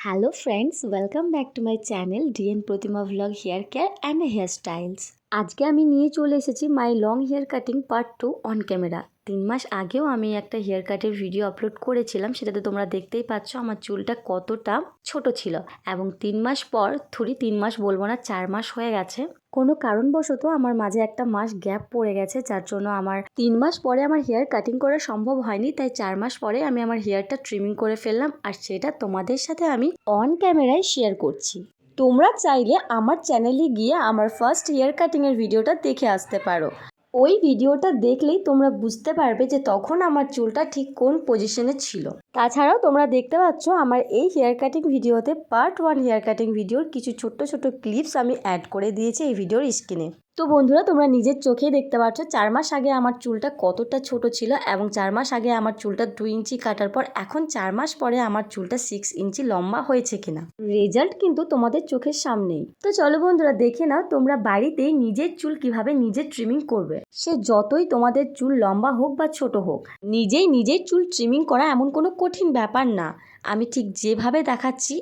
Hello friends welcome back to my channel DN Pratima vlog hair care and hair styles আজকে আমি নিয়ে চলে এসেছি my long hair cutting part two on camera. তিন মাস আগেও আমি একটা হেয়ার কাটের ভিডিও আপলোড করেছিলাম, সেটাতে তোমরা দেখতেই পাচ্ছ আমার চুলটা কতটা ছোট ছিল। এবং তিন মাস পর থুড়ি তিন মাস বলব না, চার মাস হয়ে গেছে। কোনো কারণবশত আমার মাঝে একটা মাস গ্যাপ পড়ে গেছে, যার জন্য আমার তিন মাস পরে আমার হেয়ার কাটিং করা সম্ভব হয়নি, তাই চার মাস পরে আমি আমার হেয়ারটা ট্রিমিং করে ফেললাম। আর সেটা তোমাদের সাথে আমি অন ক্যামেরায় শেয়ার করছি। তোমরা চাইলে আমার চ্যানেলে গিয়ে আমার ফার্স্ট হেয়ার কাটিংয়ের ভিডিওটা দেখে আসতে পারো। ওই ভিডিওটা দেখলেই তোমরা বুঝতে পারবে যে তখন আমার চুলটা ঠিক কোন পজিশনে ছিল। তাছাড়াও তোমরা দেখতে পাচ্ছ আমার এই হেয়ার কাটিং ভিডিওতে পার্ট ওয়ান হেয়ার কাটিং ভিডিওর কিছু ছোট্ট ছোট ক্লিপস আমি অ্যাড করে দিয়েছি এই ভিডিওর স্ক্রিনে তো বন্ধুরা, তোমরা নিজের চোখে দেখতে পাচ্ছ, চার মাস আগে আমার চুলটা কতটা ছোট ছিল এবং চার মাস আগে আমার চুলটা দু ইঞ্চি কাটার পর এখন চার মাস পরে আমার চুলটা সিক্স ইঞ্চি লম্বা হয়েছে কিনা? রেজাল্ট কিন্তু তোমাদের চোখের সামনেই। তো চলো বন্ধুরা, দেখে নাও তোমরা বাড়িতেই নিজের চুল কীভাবে নিজে ট্রিমিং করবে। সে যতই তোমাদের চুল লম্বা হোক বা ছোট হোক, নিজেই নিজের চুল ট্রিমিং করা এমন কোনো কঠিন ব্যাপার না। আমি ঠিক যেভাবে দেখাচ্ছি,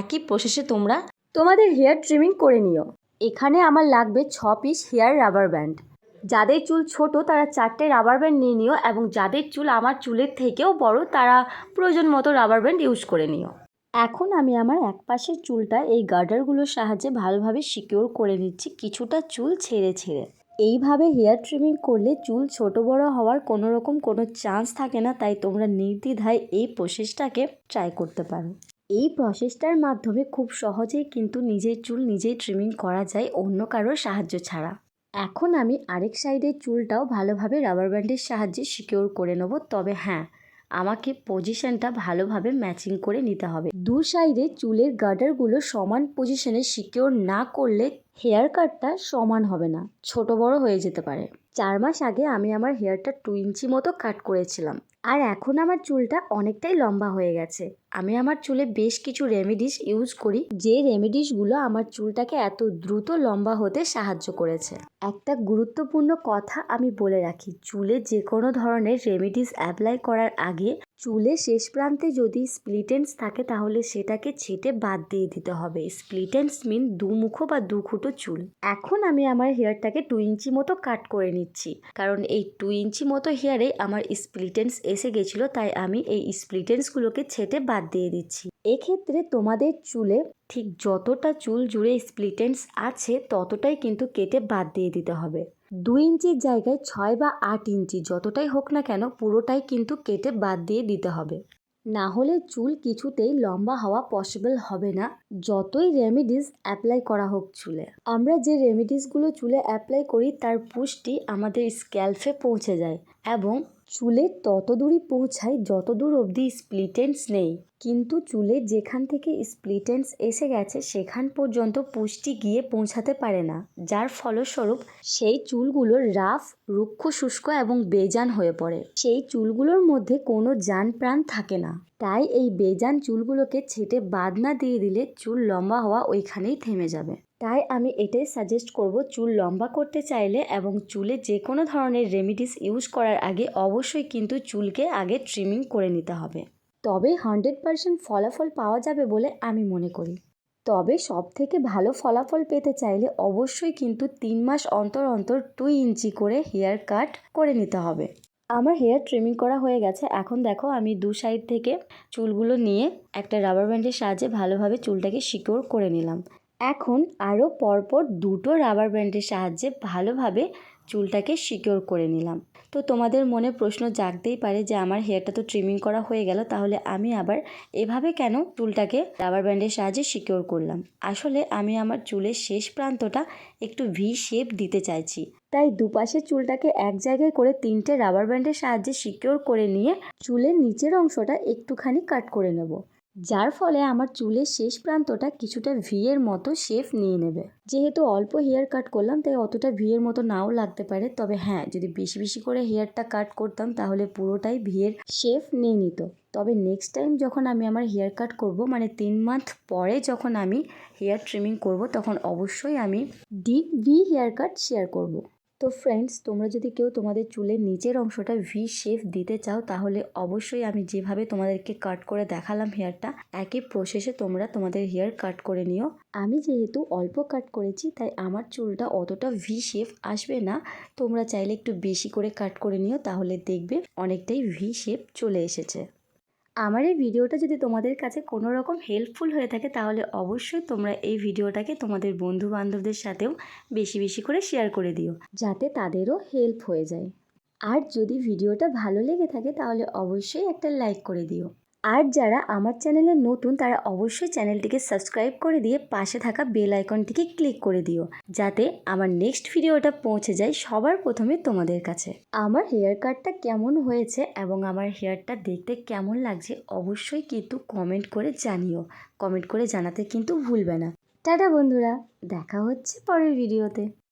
একই প্রসেসে তোমরা তোমাদের হেয়ার ট্রিমিং করে নিও। এখানে আমার লাগবে ছ পিস হেয়ার রাবার ব্যান্ড। যাদের চুল ছোট, তারা চারটে রাবার ব্যান্ড নিয়ে নিও এবং যাদের চুল আমার চুলের থেকেও বড়, তারা প্রয়োজন মতো রাবার ব্যান্ড ইউজ করে নিও। এখন আমি আমার এক পাশের চুলটা এই গার্ডারগুলোর সাহায্যে ভালোভাবে সিকিওর করে নিচ্ছি, কিছুটা চুল ছেড়ে ছেড়ে। এইভাবে হেয়ার ট্রিমিং করলে চুল ছোট বড় হওয়ার কোনো রকম কোনো চান্স থাকে না, তাই তোমরা নির্দ্বিধায় এই প্রসেসটাকে ট্রাই করতে পারো। এই প্রসেসটার মাধ্যমে খুব সহজেই কিন্তু নিজের চুল নিজেই ট্রিমিং করা যায় অন্য কারোর সাহায্য ছাড়া। এখন আমি আরেক সাইডের চুলটাও ভালোভাবে রাবার ব্যান্ডের সাহায্যে সিকিওর করে নেব। তবে হ্যাঁ আমাকে পজিশনটা ভালোভাবে ম্যাচিং করে নিতে হবে। দু সাইডে চুলের গার্ডারগুলো সমান পজিশনে সিকিওর না করলে হেয়ার কাটটা সমান হবে না। ছোট বড় হয়ে যেতে পারে। চার মাস আগে আমি আমার হেয়ারটা টু ইঞ্চি মতো কাট করেছিলাম। আর এখন আমার চুলটা অনেকটাই লম্বা হয়ে গেছে। আমি আমার চুলে বেশ কিছু রেমেডিস ইউজ করি, যে রেমেডিসগুলো আমার চুলটাকে এত দ্রুত লম্বা হতে সাহায্য করেছে। একটা গুরুত্বপূর্ণ কথা আমি বলে রাখি, চুলে যে কোনো ধরনের রেমেডিস অ্যাপ্লাই করার আগে চুলে শেষ প্রান্তে যদি স্প্লিটেন্স থাকে, তাহলে সেটাকে ছেটে বাদ দিয়ে দিতে হবে। স্প্লিটেন্স মিন দুমুখো বা দুখুটো চুল। এখন আমি আমার হেয়ারটাকে টু ইঞ্চি মতো কাট করে নিচ্ছি। কারণ এই টু ইঞ্চি মতো হেয়ারে আমার স্প্লিটেন্স এসে গেছিল, তাই আমি এই স্প্লিটেন্সগুলোকে ছেটে বাদ দিয়ে দিচ্ছি। এক্ষেত্রে তোমাদের চুলে ঠিক যতটা চুল জুড়ে স্প্লিটেন্স আছে, ততটাই কিন্তু কেটে বাদ দিয়ে দিতে হবে। দুই ইঞ্চির জায়গায় ছয় বা আট ইঞ্চি যতটাই হোক না কেন, পুরোটাই কিন্তু কেটে বাদ দিয়ে দিতে হবে। না হলে চুল কিছুতেই লম্বা হওয়া পসিবল হবে না, যতই রেমিডিস অ্যাপ্লাই করা হোক চুলে। আমরা যে রেমিডিসগুলো চুলে অ্যাপ্লাই করি, তার পুষ্টি আমাদের স্ক্যাল্পে পৌঁছে যায় এবং চুলে তত দূরই পৌঁছায় যত দূর অবধি স্প্লিটেন্স নেই। কিন্তু চুলে যেখান থেকে স্প্লিটেন্স এসে গেছে, সেখান পর্যন্ত পুষ্টি গিয়ে পৌঁছাতে পারে না। যার ফলস্বরূপ সেই চুলগুলো রাফ, রুক্ষ, শুষ্ক এবং বেজান হয়ে পড়ে। সেই চুলগুলোর মধ্যে কোনো যান প্রাণ থাকে না। তাই এই বেজান চুলগুলোকে ছেটে বাদ না দিয়ে দিলে চুল লম্বা হওয়া ওইখানেই থেমে যাবে। তাই আমি এটাই সাজেস্ট করব, চুল লম্বা করতে চাইলে এবং চুলে যে কোনো ধরনের রেমিডিস ইউজ করার আগে অবশ্যই কিন্তু চুলকে আগে ট্রিমিং করে নিতে হবে। তবে হান্ড্রেড পারসেন্ট ফলাফল পাওয়া যাবে বলে আমি মনে করি। তবে সব থেকে ভালো ফলাফল পেতে চাইলে অবশ্যই কিন্তু তিন মাস অন্তর অন্তর টু ইঞ্চি করে হেয়ার কাট করে নিতে হবে। আমার হেয়ার ট্রিমিং করা হয়ে গেছে, এখন দেখো আমি দু সাইড থেকে চুলগুলো নিয়ে একটা রাবার ব্যান্ডের সাহায্যে ভালোভাবে চুলটাকে সিকিওর করে নিলাম। এখন আরও পরপর দুটো রাবার ব্যান্ডের সাহায্যে ভালোভাবে চুলটাকে সিকিওর করে নিলাম। তো তোমাদের মনে প্রশ্ন জাগতেই পারে যে আমার হেয়ারটা তো ট্রিমিং করা হয়ে গেল, তাহলে আমি আবার এভাবে কেন চুলটাকে রাবার ব্যান্ডের সাহায্যে সিকিওর করলাম? আসলে আমি আমার চুলের শেষ প্রান্তটা একটু ভি শেপ দিতে চাইছি। তাই দুপাশের চুলটাকে এক জায়গায় করে তিনটে রাবার ব্যান্ডের সাহায্যে সিকিওর করে নিয়ে চুলের নিচের অংশটা একটুখানি কাট করে নেব। যার ফলে আমার চুলের শেষ প্রান্তটা কিছুটা ভিয়ের মতো শেপ নিয়ে নেবে। যেহেতু অল্প হেয়ার কাট করলাম, তাই অতটা ভিয়ের মতো নাও লাগতে পারে। তবে হ্যাঁ যদি বেশি বেশি করে হেয়ারটা কাট করতাম, তাহলে পুরোটাই ভিয়ের শেপ নিয়ে নিত। তবে নেক্সট টাইম যখন আমি আমার হেয়ার কাট করব মানে তিন মান্থ পরে যখন আমি হেয়ার ট্রিমিং করব, তখন অবশ্যই আমি deep V hair cut share করব। তো ফ্রেন্ডস তোমরা যদি কেউ তোমাদের চুলের নিচের অংশটা ভি শেপ দিতে চাও, তাহলে অবশ্যই আমি যেভাবে তোমাদেরকে কাট করে দেখালাম হেয়ারটা একই প্রসেসে তোমরা তোমাদের হেয়ার কাট করে নিও। আমি যেহেতু অল্প কাট করেছি, তাই আমার চুলটা অতটা ভি শেপ আসবে না। তোমরা চাইলে একটু বেশি করে কাট করে নিও, তাহলে দেখবে অনেকটাই ভি শেপ চলে এসেছে। আমার এই ভিডিওটা যদি তোমাদের কাছে কোনো রকম হেল্পফুল হয়ে থাকে, তাহলে অবশ্যই তোমরা এই ভিডিওটাকে তোমাদের বন্ধু বান্ধবদের সাথেও বেশি বেশি করে শেয়ার করে দিও, যাতে তাদেরও হেল্প হয়ে যায়। আর যদি ভিডিওটা ভালো লেগে থাকে, তাহলে অবশ্যই একটা লাইক করে দিও। আর যারা আমার চ্যানেলে নতুন, তারা অবশ্যই চ্যানেলটিকে সাবস্ক্রাইব করে দিয়ে পাশে থাকা বেল আইকনটিকে ক্লিক করে দিও, যাতে আমার নেক্সট ভিডিওটা পৌঁছে যায় সবার প্রথমে তোমাদের কাছে। আমার হেয়ার কাটটা কেমন হয়েছে এবং আমার হেয়ারটা দেখতে কেমন লাগছে অবশ্যই কিন্তু কমেন্ট করে জানিও। কমেন্ট করে জানাতে কিন্তু ভুলবে না। টাটা বন্ধুরা, দেখা হচ্ছে পরের ভিডিওতে।